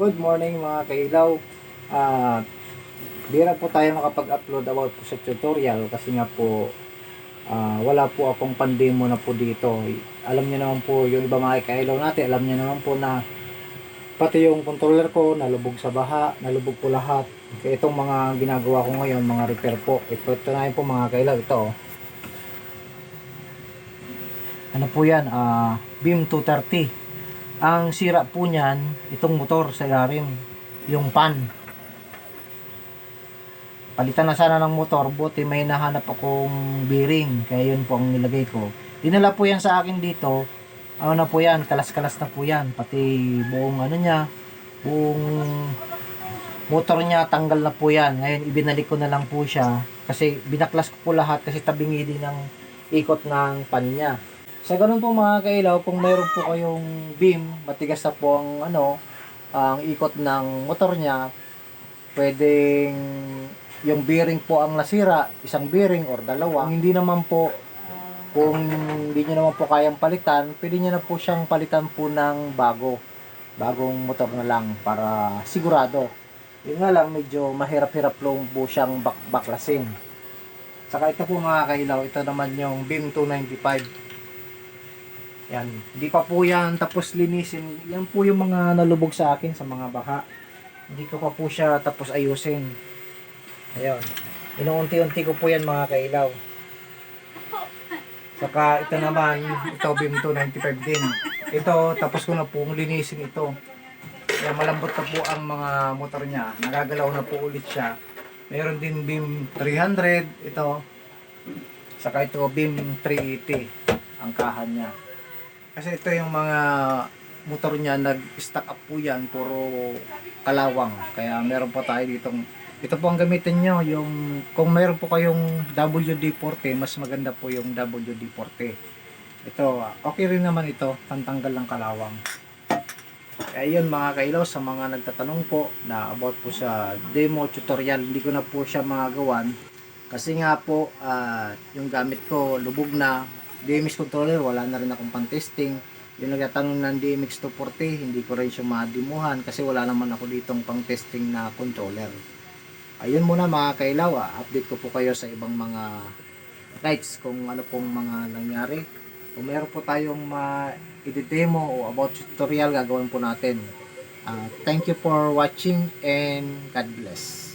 Good morning mga kailaw. Ah, bira po tayo makapag-upload about po sa tutorial kasi nga po ah, wala po akong pandemo na po dito. Alam niyo naman po yung iba mga kailaw natin, alam niyo naman po na pati yung controller ko nalubog sa baha, nalubog po lahat. Kaya itong mga ginagawa ko ngayon, mga repair po. Ito, ito na po mga kailaw. Ito. Ano po yan? Ah, Beam 230. Ang sira po niyan, itong motor sa ilalim, yung pan. Palitan na sana ng motor, buti may nahanap akong bearing, kaya yun po ang nilagay ko. Dinala po yan sa akin dito, ano na po yan, kalas-kalas na po yan, pati buong ano niya, buong motor niya, tanggal na po yan. Ngayon, ibinalik ko na lang po siya, kasi binaklas ko po lahat, kasi tabingi din ng ikot ng pan niya. Sa ganun po mga kailaw, kung mayroon po kayong beam, matigas na po ang ano, ang ikot ng motor niya, pwedeng yung bearing po ang nasira, isang bearing or dalawa. Kung hindi naman po, kung hindi nyo naman po kayang palitan, pwede nyo na po siyang palitan po ng bago. Bagong motor na lang para sigurado. Yun nga lang, medyo mahirap-hirap lang po siyang bak baklasin. Saka ito po mga kailaw, ito naman yung BIM 295. Yan. Hindi pa po yan tapos linisin. Yan po yung mga nalubog sa akin sa mga baha. Hindi ko pa po siya tapos ayusin. Ayun. Inuunti-unti ko po yan mga kailaw. Saka ito naman, ito BIM 295 din. Ito, tapos ko na pong linisin ito. Kaya malambot na po ang mga motor niya. Nagagalaw na po ulit siya. Meron din BIM 300, ito. Saka ito BIM 380, ang kahan niya. Kasi ito yung mga motor niya, nag-stack up po yan, puro kalawang. Kaya meron po tayo ditong, ito po ang gamitin nyo, yung, kung meron po kayong WD-40, mas maganda po yung WD-40. Ito, okay rin naman ito, pantanggal ng kalawang. Kaya yun mga kailaw, sa mga nagtatanong po na about po sa demo tutorial, hindi ko na po siya magagawan. Kasi nga po, ah, yung gamit ko, lubog na, DMX controller, wala na rin akong pang-testing. Yung nagtatanong ng DMX 240, hindi ko rin siya madimuhan kasi wala naman ako ditong pang-testing na controller. Ayun muna mga kailaw, ah. update ko po kayo sa ibang mga lights kung ano pong mga nangyari. Kung meron po tayong ma-demo o about tutorial, gagawin po natin. Ah, thank you for watching and God bless.